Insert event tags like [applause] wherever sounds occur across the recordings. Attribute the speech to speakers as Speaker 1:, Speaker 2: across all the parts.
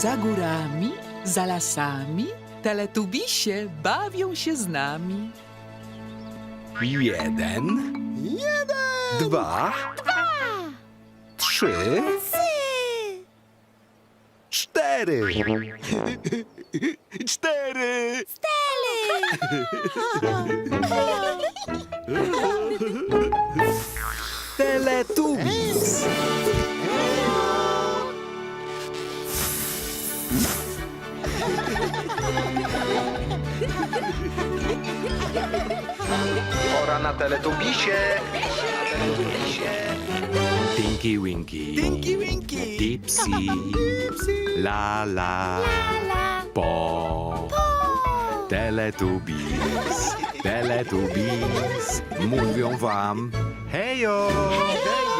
Speaker 1: Za górami, za lasami, teletubisie bawią się z nami.
Speaker 2: Jeden. Dwa. Trzy. [laughs] Cztery.
Speaker 3: Cztery. [laughs] [laughs]
Speaker 2: Teletubbies. Na teletubisie. Tinky Winky. Tinky
Speaker 3: Winky. [laughs]
Speaker 2: Dipsy. La la. Po. Teletubbies. Teletubbies. Mówią wam hejo. Hejo!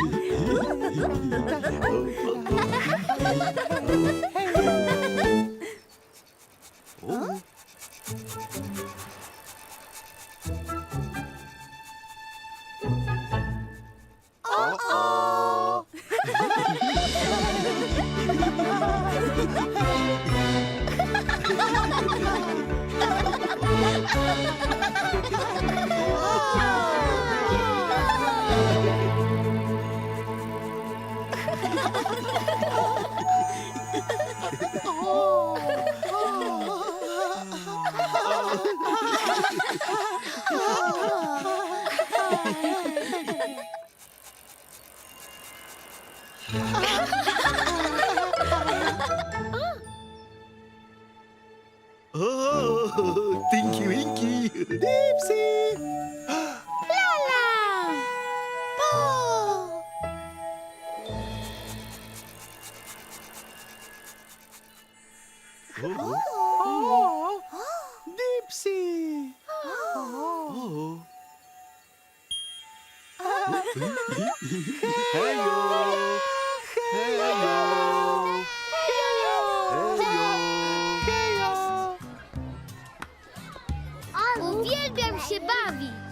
Speaker 4: Ha
Speaker 3: ha ha! Oh, Tinky Winky! Dipsy!
Speaker 5: Lala!
Speaker 4: Po!
Speaker 3: Oh, Hejo! Hejo! Hejo!
Speaker 6: Uwielbiam się bawić.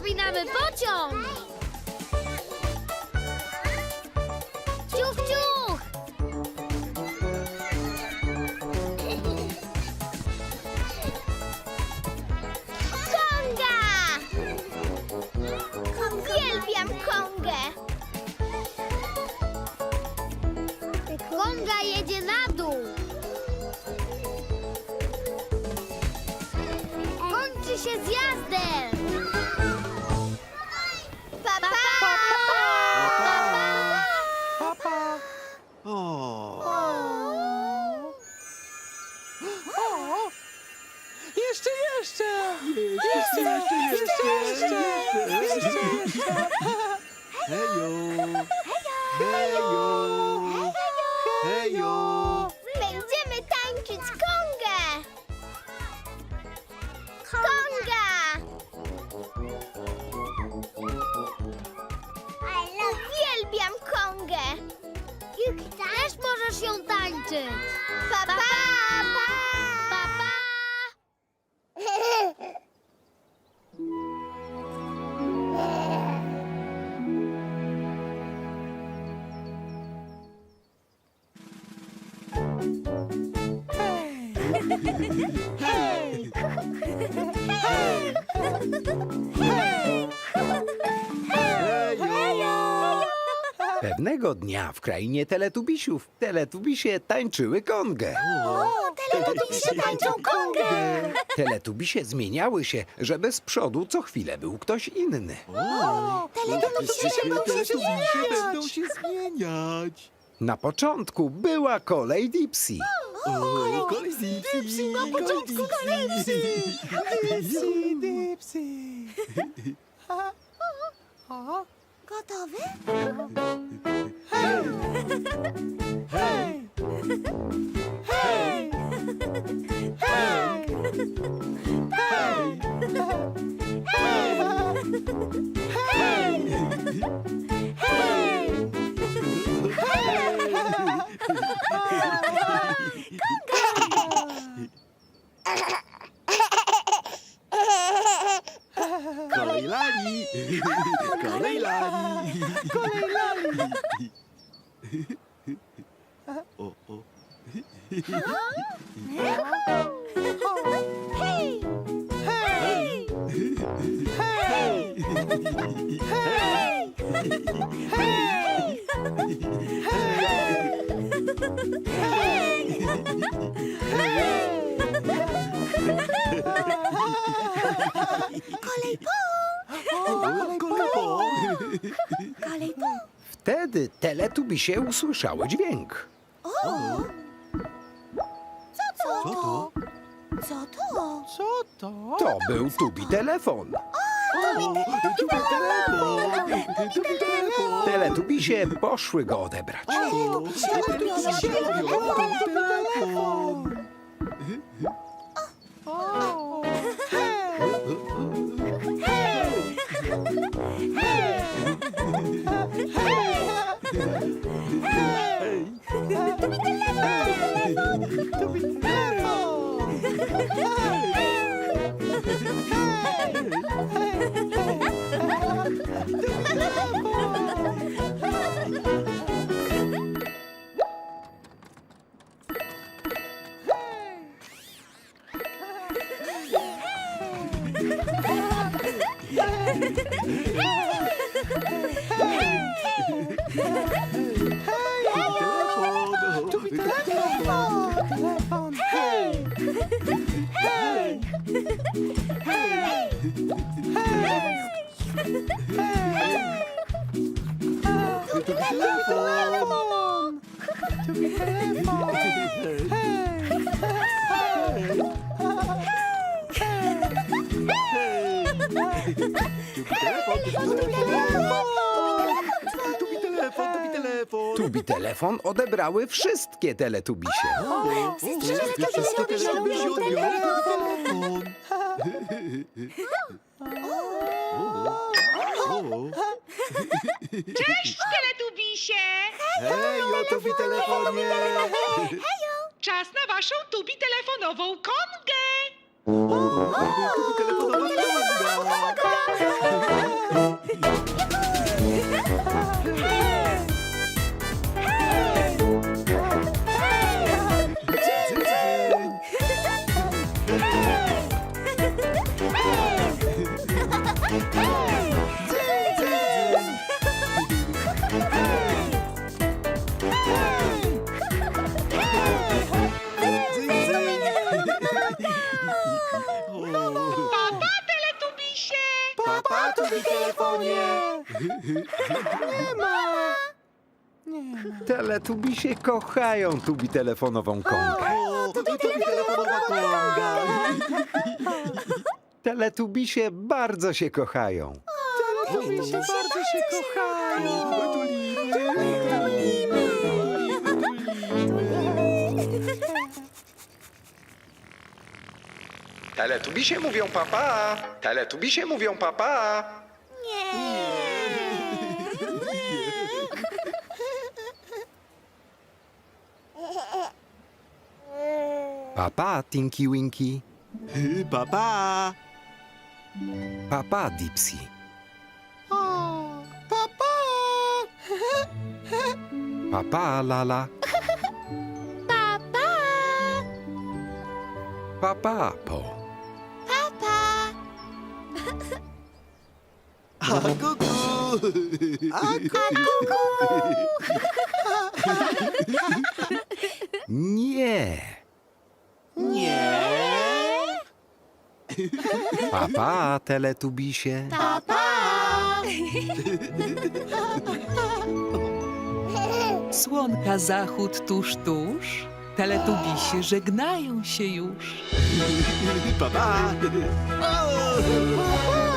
Speaker 6: Przypominamy pociąg.
Speaker 4: O! Jeszcze Jeszcze!
Speaker 3: Jeszcze, jeszcze, jeszcze, jeszcze, jeszcze. Hejo!
Speaker 4: Hejo!
Speaker 3: Hejo!
Speaker 5: Będziemy tańczyć kongę!
Speaker 4: Konga!
Speaker 5: Uwielbiam kongę! Yuki,
Speaker 6: też możesz ją tańczyć!
Speaker 5: Pa! pa,
Speaker 2: Pewnego dnia w krainie teletubisiów teletubisie tańczyły kongę.
Speaker 4: Teletubisie tańczą kongę!
Speaker 2: Teletubisie zmieniały się, żeby z przodu co chwilę był ktoś inny.
Speaker 3: Teletubisie będą się zmieniać! będą się zmieniać.
Speaker 2: Na początku była kolej Dipsy.
Speaker 4: おーこ
Speaker 3: れディプシーがポチャッコがディプシーディプシーディプシーはは
Speaker 4: ゴトベ
Speaker 3: Hey! Hey! Hey! Kolej lali! O, o.
Speaker 4: Kolej
Speaker 3: po!
Speaker 2: Wtedy teletubisie usłyszały dźwięk.
Speaker 4: Co to? Co to? Co to?
Speaker 2: To był tubi telefon. O,
Speaker 3: tu telefon! Tu telefon! Teletubisie
Speaker 2: poszły go odebrać.
Speaker 3: O, teletubisie robią telefon! O, Telefon!
Speaker 2: Tubi telefon odebrały wszystkie teletubisie.
Speaker 1: Cześć, Teletubisie!
Speaker 4: Hej, o tubi
Speaker 3: telefonie!
Speaker 1: Czas na waszą tubi telefonową kongę!
Speaker 3: Telefonowa Nie ma! Nie
Speaker 2: Teletubisie kochają tubi telefonową kongę.
Speaker 3: O, Tubi telefonowa konga. [laughs]
Speaker 2: Teletubisie bardzo się kochają.
Speaker 3: Teletubisie
Speaker 4: bardzo się kochają.
Speaker 2: Teletubisie mówią papa. Teletubisie mówią papa. Papa, Tinky Winky.
Speaker 3: Papa.
Speaker 2: Papa, Dipsy. Papa. Papa, Lala.
Speaker 4: Papa,
Speaker 2: Papa, Po.
Speaker 4: papa.
Speaker 3: A kuku. A kuku.
Speaker 2: Nie. Nie.
Speaker 4: [laughs]
Speaker 2: Papa, Teletubisie.
Speaker 4: Papa.
Speaker 1: Słonka zachód tuż, tuż. Teletubisie żegnają się już.
Speaker 3: Papa. O.